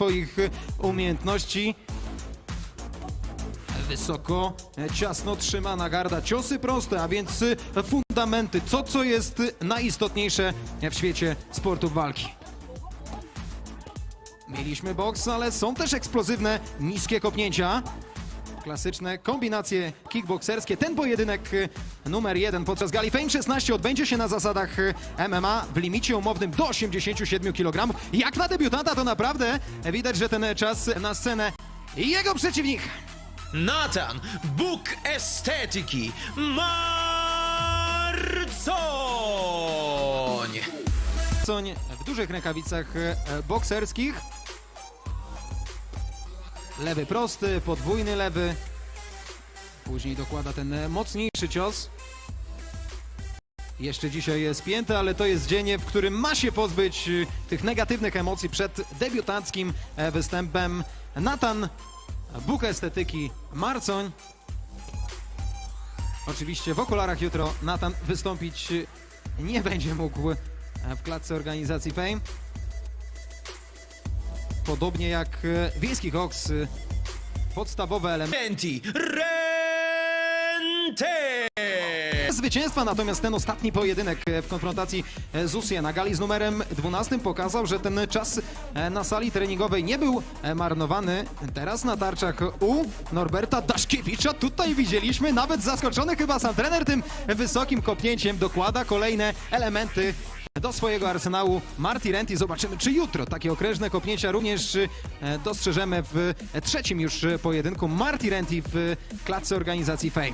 swoich umiejętności. Wysoko, e, ciasno trzymana garda, ciosy proste, a więc e, fundamenty, to co jest najistotniejsze w świecie sportów walki. Mieliśmy boks, ale są też eksplozywne, niskie kopnięcia. Klasyczne kombinacje kickbokserskie. Ten pojedynek e, numer jeden podczas gali Fame 16 odbędzie się na zasadach e, MMA w limicie umownym do 87 kg. Jak na debiutanta to naprawdę widać, że ten czas na scenę jego przeciwnik. Nathan, Bóg estetyki, Marcoń! Coń w dużych rękawicach e, bokserskich. Lewy prosty, podwójny lewy. Później dokłada ten e, mocniejszy cios. Jeszcze dzisiaj jest spięty, ale to jest dzień, w którym ma się pozbyć e, tych negatywnych emocji przed debiutanckim e, występem. Natan, Bóg estetyki Marcoń. Oczywiście w okularach jutro Natan wystąpić nie będzie mógł w klatce organizacji Fame. Podobnie jak e, Wiejski Hox, e, podstawowe elementy Rente! zwycięstwa, natomiast ten ostatni pojedynek e, w konfrontacji z Usję na gali z numerem 12 pokazał, że ten czas na sali treningowej nie był marnowany. Teraz na tarczach u Norberta Daszkiewicza. Tutaj widzieliśmy, nawet zaskoczony chyba sam trener tym wysokim kopnięciem dokłada kolejne elementy do swojego arsenału Marty Renti. Zobaczymy, czy jutro takie okrężne kopnięcia również e, dostrzeżemy w trzecim już pojedynku Marty Renti w klatce organizacji Fame.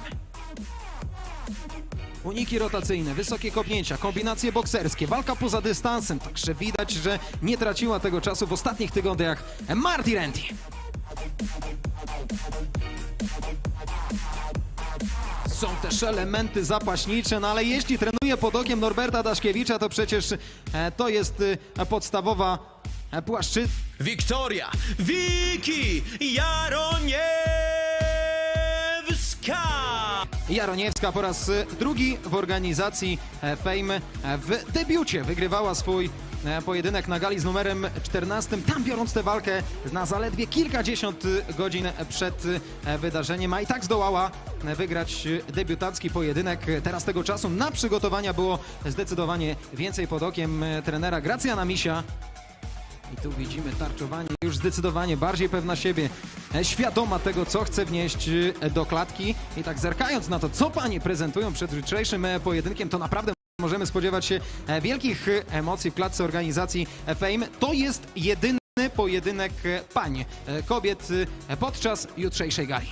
Uniki rotacyjne, wysokie kopnięcia, kombinacje bokserskie, walka poza dystansem. Także widać, że nie traciła tego czasu w ostatnich tygodniach Marty Renti. Są też elementy zapaśnicze, no ale jeśli trenuje pod okiem Norberta Daszkiewicza, to przecież e, to jest e, podstawowa e, płaszczyzna. Wiktoria, Wiki Jaroniewska! Jaroniewska po raz drugi w organizacji Fame w debiucie wygrywała swój pojedynek na gali z numerem 14, tam biorąc tę walkę na zaledwie kilkadziesiąt godzin przed e, wydarzeniem, a i tak zdołała e, wygrać debiutacki pojedynek. Teraz tego czasu na przygotowania było zdecydowanie więcej pod okiem e, trenera Gracjana Misia. I tu widzimy tarczowanie już zdecydowanie bardziej pewna siebie, świadoma tego, co chce wnieść do klatki. I tak zerkając na to, co panie prezentują przed jutrzejszym pojedynkiem, to naprawdę możemy spodziewać się e, wielkich e, emocji w klatce organizacji Fame. To jest jedyny pojedynek e, pań, kobiet podczas jutrzejszej gali.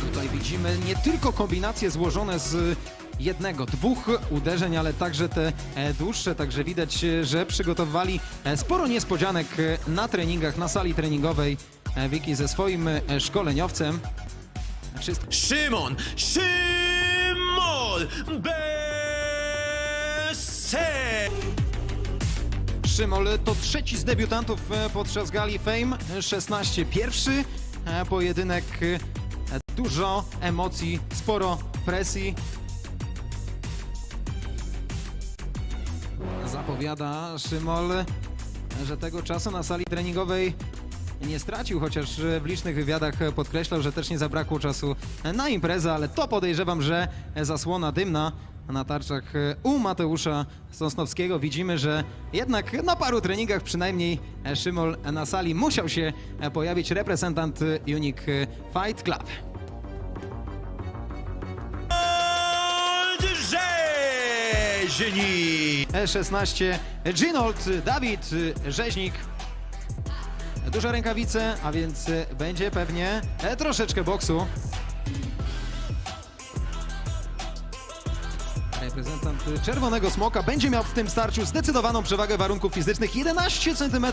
Tutaj widzimy nie tylko kombinacje złożone z jednego, dwóch uderzeń, ale także te e, dłuższe, także widać, że przygotowali e, sporo niespodzianek e, na treningach, na sali treningowej Wiki ze swoim szkoleniowcem. Wszystko Szymon, Szymon Bese! Szymol to trzeci z debiutantów podczas gali Fame 16. Pierwszy pojedynek, dużo emocji, sporo presji. Zapowiada Szymol, że tego czasu na sali treningowej nie stracił, chociaż w licznych wywiadach podkreślał, że też nie zabrakło czasu na imprezę, ale to podejrzewam, że zasłona dymna na tarczach u Mateusza Sosnowskiego. Widzimy, że jednak na paru treningach przynajmniej Szymol na sali musiał się pojawić reprezentant Unique Fight Club. Rzeźni! E16 Ginold Dawid Rzeźnik. Duże rękawice, a więc będzie pewnie e, troszeczkę boksu. Reprezentant Czerwonego Smoka będzie miał w tym starciu zdecydowaną przewagę warunków fizycznych. 11 cm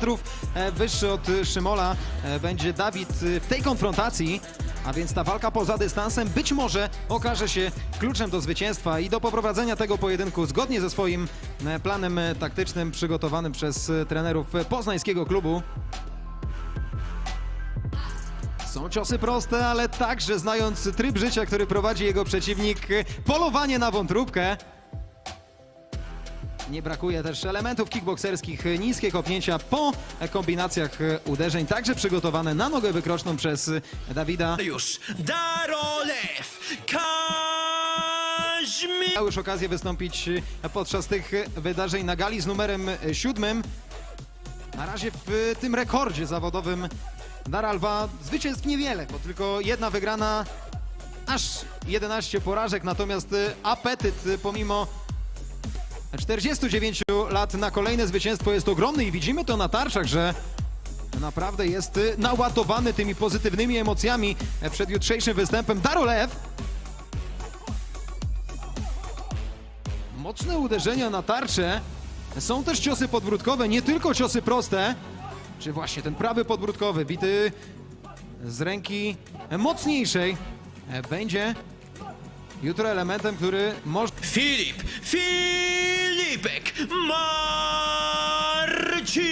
wyższy od Szymola e, będzie Dawid e, w tej konfrontacji. A więc ta walka poza dystansem być może okaże się kluczem do zwycięstwa i do poprowadzenia tego pojedynku zgodnie ze swoim e, planem e, taktycznym przygotowanym przez e, trenerów poznańskiego klubu. Są ciosy proste, ale także znając tryb życia, który prowadzi jego przeciwnik, polowanie na wątróbkę. Nie brakuje też elementów kickbokserskich, niskie kopnięcia po kombinacjach uderzeń, także przygotowane na nogę wykroczną przez Dawida. Już Darolew Kaźmi... Miał już okazję wystąpić podczas tych wydarzeń na gali z numerem siódmym. Na razie w tym rekordzie zawodowym Daralwa zwycięstw niewiele, bo tylko jedna wygrana, aż 11 porażek, natomiast apetyt pomimo 49 lat na kolejne zwycięstwo jest ogromny i widzimy to na tarczach, że naprawdę jest naładowany tymi pozytywnymi emocjami przed jutrzejszym występem. Darolew Mocne uderzenia na tarczę. Są też ciosy podwrótkowe, nie tylko ciosy proste. Czy właśnie ten prawy podwrótkowy, bity z ręki mocniejszej, e, będzie jutro elementem, który może Filip Filipek Marcin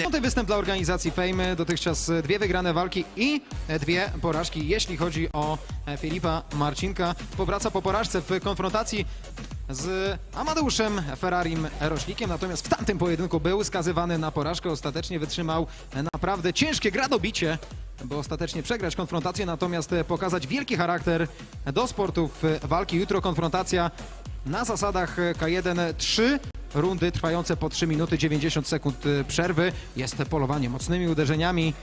Piąty występ dla organizacji Fame, dotychczas dwie wygrane walki i dwie porażki. Jeśli chodzi o Filipa Marcinka, powraca po porażce w konfrontacji z Amadeuszem Ferrarim Rośnikiem, natomiast w tamtym pojedynku był skazywany na porażkę, ostatecznie wytrzymał naprawdę ciężkie gradobicie, by ostatecznie przegrać konfrontację, natomiast pokazać wielki charakter do sportów walki. Jutro konfrontacja na zasadach K1 3 rundy trwające po 3 minuty 90 sekund y, przerwy. Jest polowanie mocnymi uderzeniami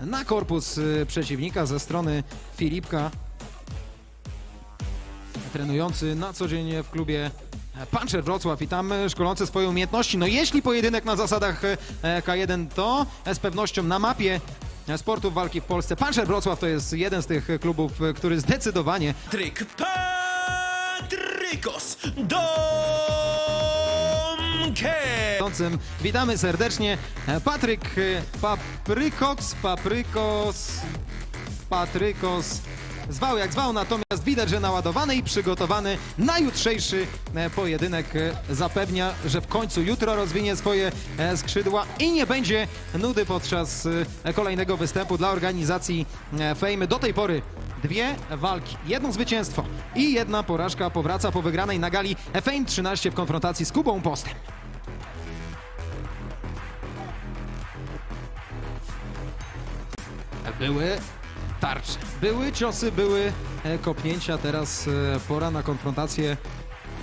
na korpus przeciwnika ze strony Filipka. Trenujący na co dzień w klubie Puncher Wrocław i tam szkolący swoje umiejętności. No jeśli pojedynek na zasadach e, K1 to z pewnością na mapie sportów walki w Polsce. Puncher Wrocław to jest jeden z tych klubów, który zdecydowanie Patryk Patrykos Domke Witam. Witamy serdecznie. Patryk e, Paprykoks, Paprykos, Patrykos. Zwał jak zwał, natomiast widać, że naładowany i przygotowany na jutrzejszy e, pojedynek e, zapewnia, że w końcu jutro rozwinie swoje e, skrzydła i nie będzie nudy podczas kolejnego występu dla organizacji Fame. Do tej pory dwie walki, jedno zwycięstwo i jedna porażka powraca po wygranej na gali Fame 13 w konfrontacji z Kubą Postem. Były tarcze, były ciosy, były e, kopnięcia. Teraz e, pora na konfrontację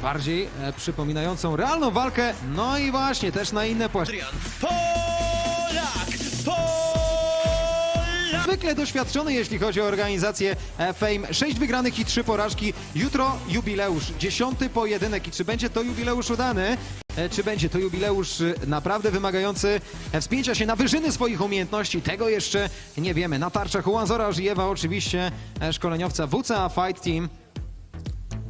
bardziej e, przypominającą realną walkę. No i właśnie, też na inne płaszczyzny. Zwykle doświadczony, jeśli chodzi o organizację e, Fame. Sześć wygranych i trzy porażki. Jutro jubileusz, dziesiąty pojedynek. I czy będzie to jubileusz udany? E, Czy będzie to jubileusz e, naprawdę wymagający wspięcia się na wyżyny swoich umiejętności? Tego jeszcze nie wiemy. Na tarczach Ułanzora Żyjewa oczywiście szkoleniowca WCA Fight Team.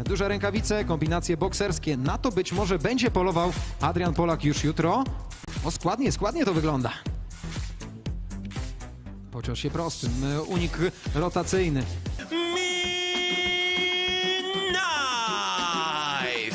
Duże rękawice, kombinacje bokserskie. Na to być może będzie polował Adrian Polak już jutro. O, składnie, składnie to wygląda. Po ciosie prostym, e, unik rotacyjny.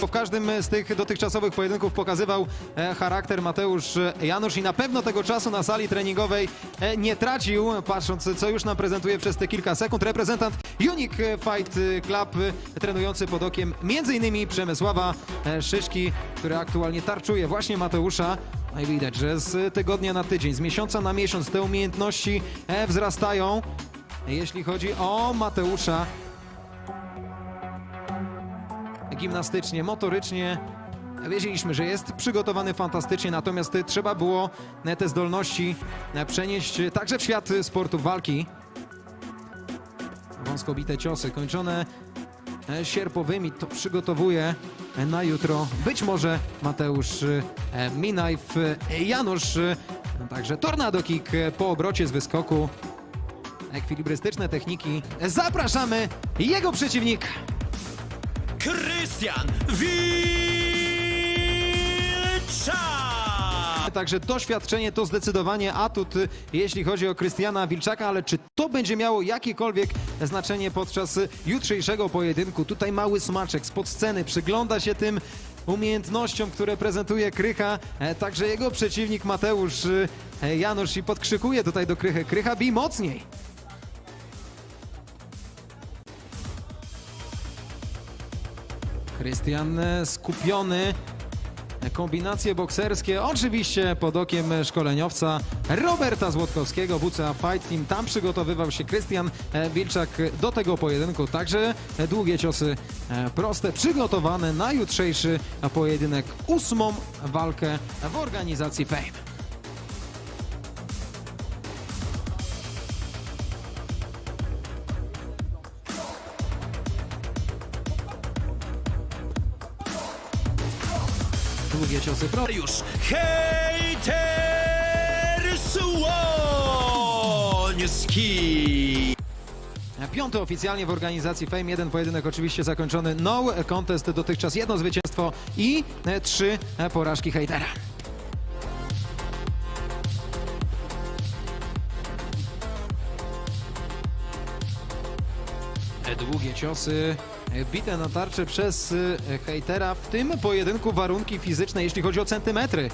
Bo w każdym z tych dotychczasowych pojedynków pokazywał e, charakter Mateusz Janusz i na pewno tego czasu na sali treningowej e, nie tracił, patrząc co już nam prezentuje przez te kilka sekund. Reprezentant Unique Fight Club, trenujący pod okiem m.in. Przemysława Szyszki, który aktualnie tarczuje właśnie Mateusza. No i widać, że z tygodnia na tydzień, z miesiąca na miesiąc te umiejętności e, wzrastają. Jeśli chodzi o Mateusza, gimnastycznie, motorycznie. Wiedzieliśmy, że jest przygotowany fantastycznie, natomiast y, trzeba było e, te zdolności e, przenieść także w świat sportu walki. Wąsko bite ciosy, kończone e, sierpowymi, to przygotowuje e, na jutro być może Mateusz y, e, Minajw, y, Janusz, także tornado kick e, po obrocie z wyskoku. Ekwilibrystyczne techniki. Zapraszamy jego przeciwnika. Krystian Wilczak Także doświadczenie to zdecydowanie atut, y, jeśli chodzi o Krystiana Wilczaka, ale czy to będzie miało jakiekolwiek znaczenie podczas y, jutrzejszego pojedynku? Tutaj mały smaczek spod sceny przygląda się tym umiejętnościom, które prezentuje Krycha, e, także jego przeciwnik Mateusz y, e, Janusz i podkrzykuje tutaj do Krychy. Krycha bij mocniej! Krystian e, skupiony Kombinacje bokserskie, oczywiście pod okiem szkoleniowca Roberta Złotkowskiego, WCA Fight Team. Tam przygotowywał się Krystian e, Wilczak do tego pojedynku. Także długie ciosy e, proste, przygotowane na jutrzejszy pojedynek. Ósmą walkę w organizacji Fame. Proste. Już hejter Słoński. Piąty oficjalnie w organizacji Fame. Jeden pojedynek oczywiście zakończony no contest. Dotychczas jedno zwycięstwo i e, trzy e, porażki hejtera. Długie ciosy e, bite na tarczę przez e, hejtera. W tym pojedynku warunki fizyczne, jeśli chodzi o centymetry,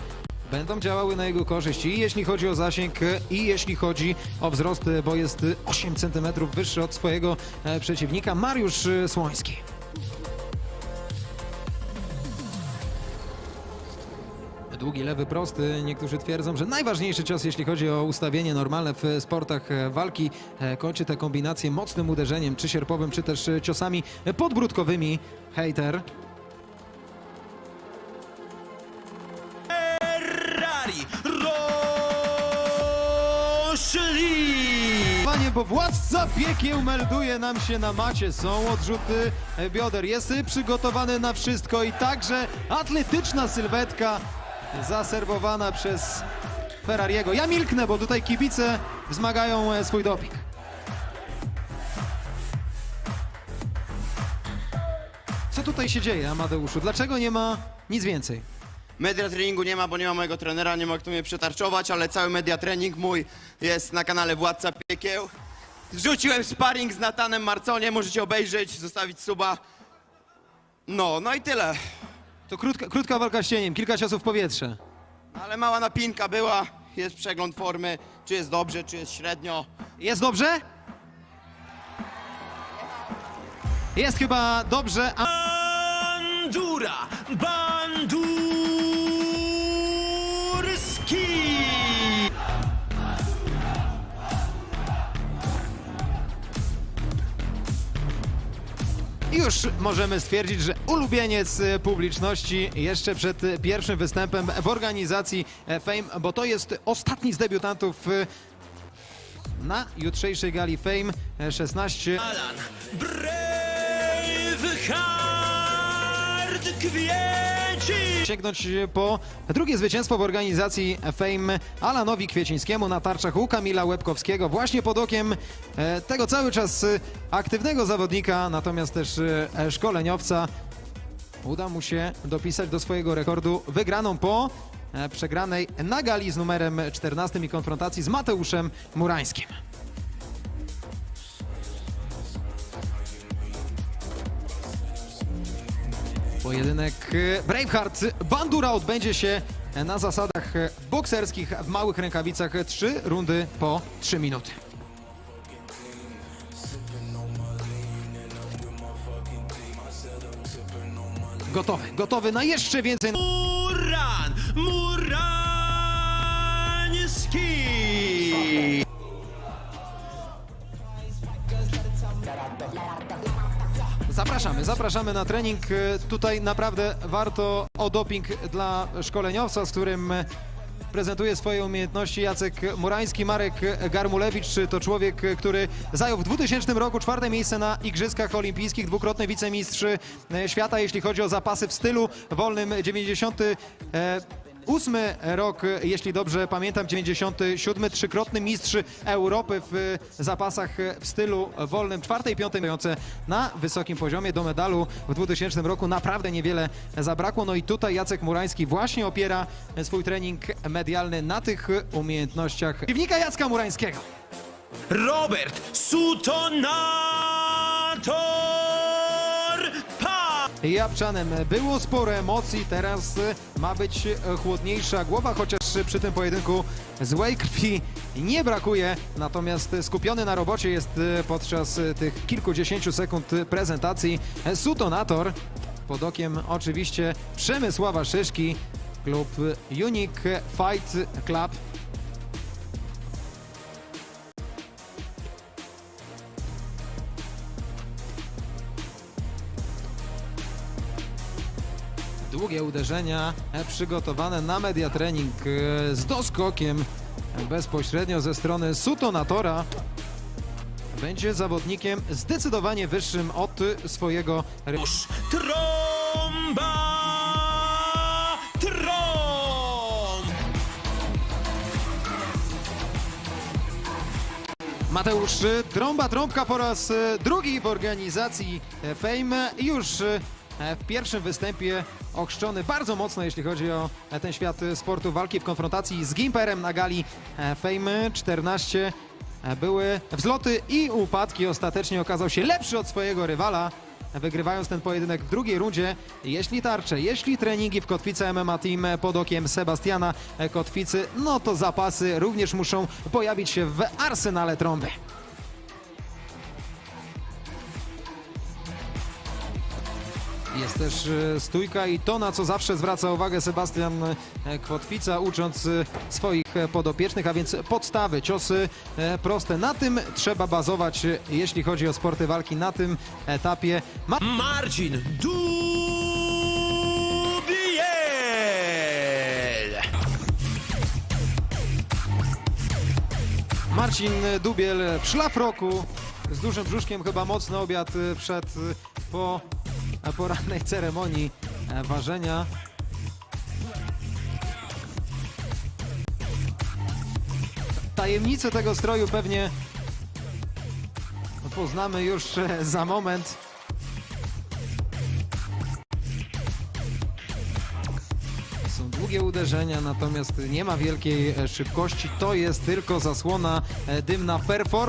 będą działały na jego korzyść i jeśli chodzi o zasięg i jeśli chodzi o wzrost, bo jest e, 8 centymetrów wyższy od swojego e, przeciwnika Mariusz Słoński. Długi lewy prosty. Niektórzy twierdzą, że najważniejszy cios, jeśli chodzi o ustawienie normalne w sportach e, walki, e, kończy te kombinacje mocnym uderzeniem, czy sierpowym, czy też e, ciosami podbródkowymi. Hater. Ferrari. Panie, bo władca piekieł melduje nam się na macie. Są odrzuty bioder. Jest przygotowany na wszystko i także atletyczna sylwetka zaserwowana przez Ferrariego. Ja milknę, bo tutaj kibice wzmagają e, swój doping. Co tutaj się dzieje, Amadeuszu? Dlaczego nie ma nic więcej? Media treningu nie ma, bo nie ma mojego trenera, nie ma kto mnie przetarczować, ale cały media trening mój jest na kanale Władca Piekieł. Rzuciłem sparring z Natanem Marconiem, możecie obejrzeć, zostawić suba. No, no i tyle. To krótka, krótka walka z cieniem, kilka ciosów w powietrze. Ale mała napinka była, jest przegląd formy, czy jest dobrze, czy jest średnio. Jest dobrze? Jest chyba dobrze, a Bandura Bandurski. Już możemy stwierdzić, że ulubieniec e, publiczności jeszcze przed e, pierwszym występem w organizacji e, Fame, bo to jest ostatni z debiutantów e, na jutrzejszej gali Fame e, 16. Alan Braveheart Kwieci. sięgnąć po drugie zwycięstwo w organizacji Fame Alanowi Kwiecińskiemu na tarczach u Kamila Łebkowskiego, właśnie pod okiem e, tego cały czas e, aktywnego zawodnika, natomiast też e, szkoleniowca. Uda mu się dopisać do swojego rekordu wygraną po e, przegranej na gali z numerem 14 i konfrontacji z Mateuszem Murańskim. Pojedynek Braveheart Bandura odbędzie się na zasadach bokserskich w małych rękawicach. Trzy rundy po trzy minuty. Gotowy, gotowy na jeszcze więcej. Muran Murański. Zapraszamy, zapraszamy na trening. E, Tutaj naprawdę warto o doping dla szkoleniowca, z którym prezentuje swoje umiejętności Jacek Murański. Marek Garmulewicz to człowiek, który zajął w 2000 roku czwarte miejsce na Igrzyskach Olimpijskich, dwukrotny wicemistrz e, świata, jeśli chodzi o zapasy w stylu wolnym 90. e, Ósmy rok, jeśli dobrze pamiętam, 97, trzykrotny mistrz Europy w zapasach w stylu wolnym, czwarte i piąte mające na wysokim poziomie do medalu w 2000 roku naprawdę niewiele zabrakło. No i tutaj Jacek Murański właśnie opiera swój trening medialny na tych umiejętnościach przeciwnika Jacka Murańskiego. Robert Sutonator Pa. Japczanem było sporo emocji, teraz ma być chłodniejsza głowa, chociaż przy tym pojedynku złej krwi nie brakuje, natomiast skupiony na robocie jest podczas tych kilkudziesięciu sekund prezentacji Sutonator. Pod okiem oczywiście Przemysława Szyszki, klub Unique Fight Club. Długie uderzenia e, przygotowane na mediatrening e, z doskokiem e, bezpośrednio ze strony Sutonatora. Będzie zawodnikiem zdecydowanie wyższym od swojego Już trąba! Trąb! Mateusz Trąba Trąbka po raz drugi w organizacji Fame. Już w pierwszym występie ochrzczony bardzo mocno, jeśli chodzi o e, ten świat y, sportu walki w konfrontacji z Gimperem na gali e, Fame 14. E, Były wzloty i upadki. Ostatecznie okazał się lepszy od swojego rywala. Wygrywając ten pojedynek w drugiej rundzie, jeśli tarcze, jeśli treningi w Kotwice MMA Team pod okiem Sebastiana Kotwicy, no to zapasy również muszą pojawić się w arsenale trąby. Jest też e, stójka i to, na co zawsze zwraca uwagę Sebastian e, Kotwica, ucząc e, swoich podopiecznych, a więc podstawy, ciosy proste. Na tym trzeba bazować, jeśli chodzi o sporty walki, na tym etapie. Ma Marcin Dubiel! Marcin Dubiel w szlafroku z dużym brzuszkiem, chyba mocny obiad przed po porannej ceremonii e, ważenia. Tajemnicę tego stroju pewnie poznamy już e, za moment. Są długie uderzenia, natomiast nie ma wielkiej e, szybkości. To jest tylko zasłona dymna performance.